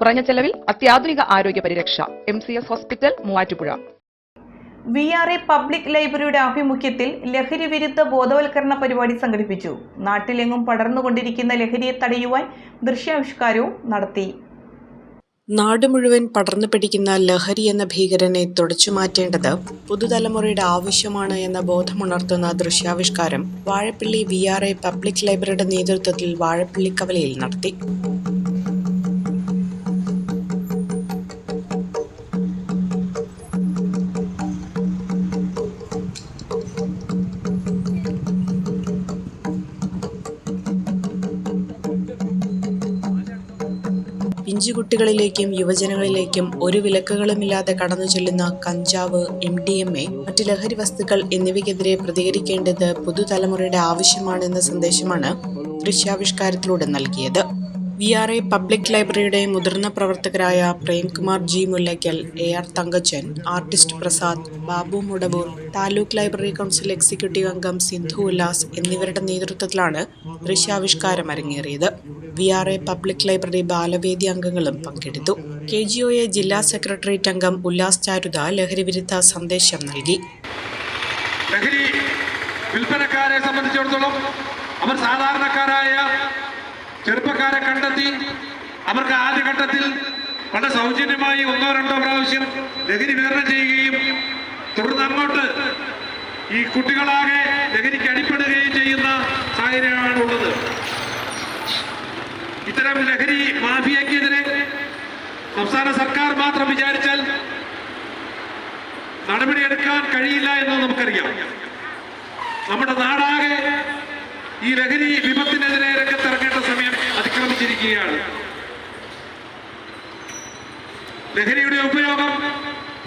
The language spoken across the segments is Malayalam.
കുറഞ്ഞ ചെലവിൽ അത്യാധുനിക ആരോഗ്യ പരിരക്ഷ. M C S hospital Muvattupuzha. V R A public ലൈബ്രറിയുടെ ആഭിമുഖ്യത്തിൽ ലഹരി വിരുദ്ധ ബോധവൽക്കരണ പരിപാടി സംഘടിപ്പിച്ചു. നാട്ടിലെങ്ങും പടർന്നുകൊണ്ടിരിക്കുന്ന ലഹരിയെ തടയുവാൻ ദൃശ്യാവിഷ്കാരവും നടത്തി. നാട് മുഴുവൻ പടർന്നു പിടിക്കുന്ന ലഹരി എന്ന ഭീകരനെ തുടച്ചു മാറ്റേണ്ടത് പുതുതലമുറയുടെ ആവശ്യമാണ് എന്ന ബോധമുണർത്തുന്ന ദൃശ്യാവിഷ്കാരം Vazhappally V R A public ലൈബ്രറിയുടെ നേതൃത്വത്തിൽ വാഴപ്പള്ളി കവലയിൽ നടത്തി. പിഞ്ചുകുട്ടികളിലേക്കും യുവജനങ്ങളിലേക്കും ഒരു വിലക്കുകളുമില്ലാതെ കടന്നു ചെല്ലുന്ന കഞ്ചാവ് എം ഡി എം എ മറ്റ് ലഹരി വസ്തുക്കൾ എന്നിവയ്ക്കെതിരെ പ്രതികരിക്കേണ്ടത് പുതുതലമുറയുടെ ആവശ്യമാണെന്ന സന്ദേശമാണ് ദൃശ്യാവിഷ്കാരത്തിലൂടെ നൽകിയത്. വി ആർ എ പബ്ലിക് ലൈബ്രറിയുടെ മുതിർന്ന പ്രവർത്തകരായ Premkumar G Mullackal A R Thankachan artist Prasad Babu Mudavoor taluk library council executive അംഗം സിന്ധു ഉല്ലാസ് എന്നിവരുടെ നേതൃത്വത്തിലാണ് ദൃശ്യാവിഷ്കാരം അരങ്ങേറിയത് V R A public library Balavedi അംഗങ്ങളും പങ്കെടുത്തു. കെ ജി ഒ എ ജില്ലാ സെക്രട്ടേറിയറ്റ് അംഗം ഉല്ലാസ് ചാരുത ലഹരി വിരുദ്ധ സന്ദേശം നൽകി. വിൽപ്പനക്കാരെ സംബന്ധിച്ചിടത്തോളം അവർ സാധാരണക്കാരായ ചെറുപ്പക്കാരെ കണ്ടെത്തി. അവർക്ക് ആദ്യഘട്ടത്തിൽ വളരെ സൗജന്യമായി ഒന്നോ രണ്ടോ പ്രാവശ്യം ലഹരി വിതരണം ചെയ്യുകയും തുടർന്ന് അങ്ങോട്ട് ഈ കുട്ടികളാകെ ലഹരിക്ക് അടിപ്പെടുകയും ചെയ്യുന്ന സാഹചര്യമാണ് ഉള്ളത്. ഇത്തരം ലഹരി മാഫിയക്കെതിരെ സംസ്ഥാന സർക്കാർ മാത്രം വിചാരിച്ചാൽ നടപടിയെടുക്കാൻ കഴിയില്ല എന്ന് നമുക്കറിയാം. നമ്മുടെ നാടാകെ ഈ ലഹരി വിപത്തിനെതിരെ രംഗത്തിറങ്ങേണ്ട സമയം അതിക്രമിച്ചിരിക്കുകയാണ് ലഹരിയുടെ ഉപയോഗം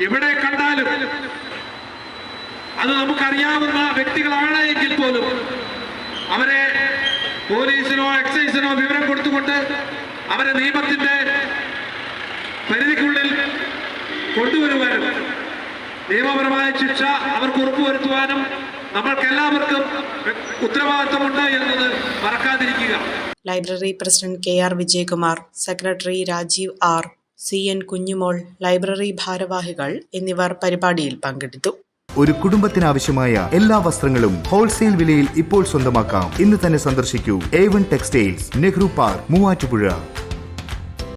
എവിടെ കണ്ടാലും അത് നമുക്കറിയാവുന്ന വ്യക്തികളാണ് എങ്കിൽ പോലും അവരെ പോലീസിനോ എക്സൈസിനോ വിവരം കൊടുത്തുകൊണ്ട് അവരെ നിയമത്തിന്റെ പരിധിക്കുള്ളിൽ കൊണ്ടുവരുവാനും നിയമപരമായ ശിക്ഷ അവർക്ക് ഉറപ്പുവരുത്തുവാനും നമ്മൾക്ക് എല്ലാവർക്കും ഉത്തരവാദിത്തമുണ്ട് എന്നത് മറക്കാതിരിക്കുക. Library president K R Vijayakumar secretary Rajeev R C N Kunjumol library ഭാരവാഹികൾ എന്നിവർ പരിപാടിയിൽ പങ്കെടുത്തു. ഒരു കുടുംബത്തിനാവശ്യമായ എല്ലാ വസ്ത്രങ്ങളും ഹോൾസെയിൽ വിലയിൽ ഇപ്പോൾ സ്വന്തമാക്കാം. ഇന്ന് തന്നെ സന്ദർശിക്കൂ. A one textiles Nehru park Muvattupuzha.